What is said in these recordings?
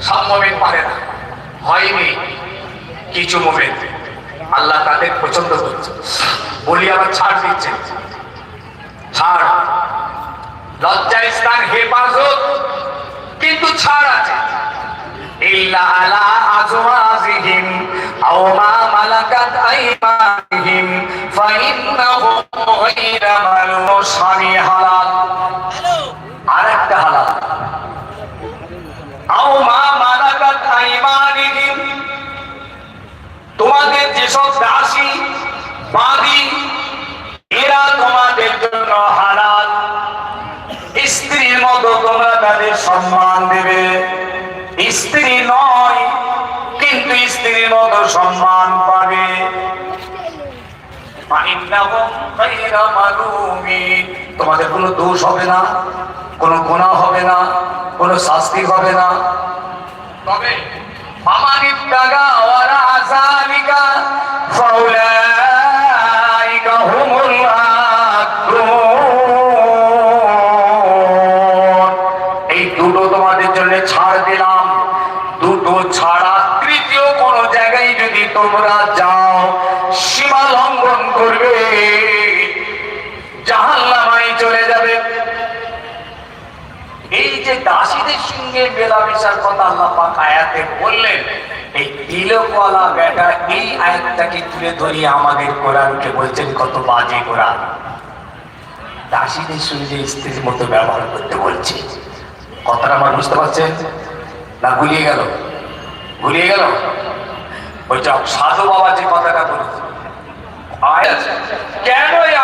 সব মোমেন পারে না। হয়নি কিছু মোমেন। আল্লাহ তাদের পছন্দ করছে। বলি আবার ছাড় দিচ্ছে। ছাড়। লজ্জা স্থান হেফাজত কিন্তু ছাড় আছে। ইল্লা আলা আজওয়াজিহিম আও মা মালাকাত আইমানিহিম ফাইন্নাহুম গায়রা মালুসানি হালাল। আরেকটা হালাল। আও মা মালাকাত আইমানিহিম তোমাদের যেসব দাসী বাদী সম্মান দেবে। স্ত্রী নয়, কিন্তু স্ত্রীর মতো সম্মান পাবে। তোমাদের কোন দোষ হবে না, কোন গোনা হবে না, কোন শাস্তি হবে না। তবে আমার টাকা ছাড় দিলাম। দুটো ছাড়া তৃতীয় কোন জায়গায় যদি তোমরা যাও, সীমা লঙ্ঘন করবে। জাহান্নামায় চলে যাবে। এই যে দাসীদের সঙ্গে মেলামেশার কথা আল্লাহ আয়াতে বললেন, এই তিলকওয়ালা বেটা এই আয়াতটাকে তুলে ধরিয়ে আমাদের কোরআনকে বলছেন, কত বাজে কোরআন। দাসীদের সঙ্গে স্ত্রীর মতো ব্যবহার করতে বলছে। কথাটা আমার বুঝতে পারছেন না, গুলিয়ে গেল। গুলিয়ে গেল? বলছে সাধু বাবা যে কথাটা বলেছে কেন এই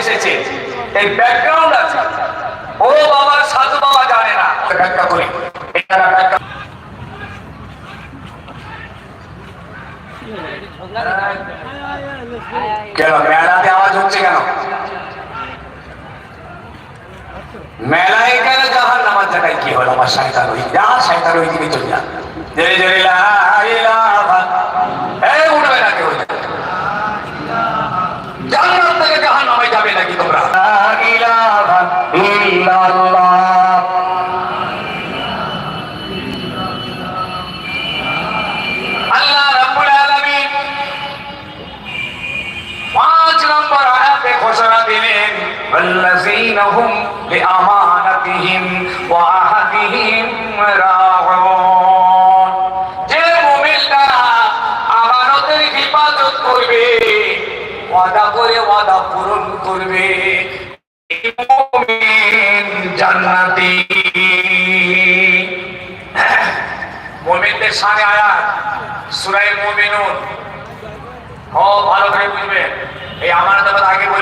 এসেছে? এই ব্যাকগ্রাউন্ড আছে। ও সাধু বাবা জানে না। ব্যাখ্যা করি। কেন, মেলাতে আওয়াজ হচ্ছে কেন? মেলায় কেন জাহান জায়গায় কি হলো আমার সাঁতার ওই যা সাঁতার ওই দিকে চলে যা। জয় জয় লা ইলাহা এই উঠবে না কেউ জান্নাত থেকে জাহান্নামে যাবে নাকি তোমরা লা ইলাহা ইল্লাল্লাহ আল্লাহ রাব্বুল আলামিন পাঁচ নম্বর আয়াতে ঘোষণা দিলেন والذين هم لأمانتهم وعهدهم راعون যে মুমিনরা আমানতের হেফাজত করবে ওয়াদা করে ওয়াদা পূরণ করবে এই মুমিন জান্নাতি মুমিনদের সামনে আয়াত সূরা মুমিনুন ও ভালো করে বুঝবেন এই আমানত কথা আগে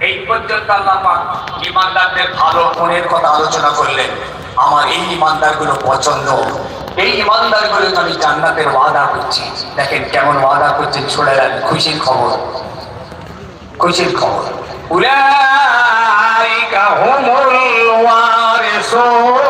এই পর্যন্ত আল্লাহ ইমানদারদের ভালো গুণের কথা আলোচনা করলেন। আমার এই ইমানদারগুলো পছন্দ। এই ইমানদারগুলো আমি জান্নাতের ওয়াদা করছি। দেখেন কেমন ওয়াদা করছেন, শুনে খুশির খবর। খুশির খবর। উলাইকা হুমুল ওয়ারিসুন।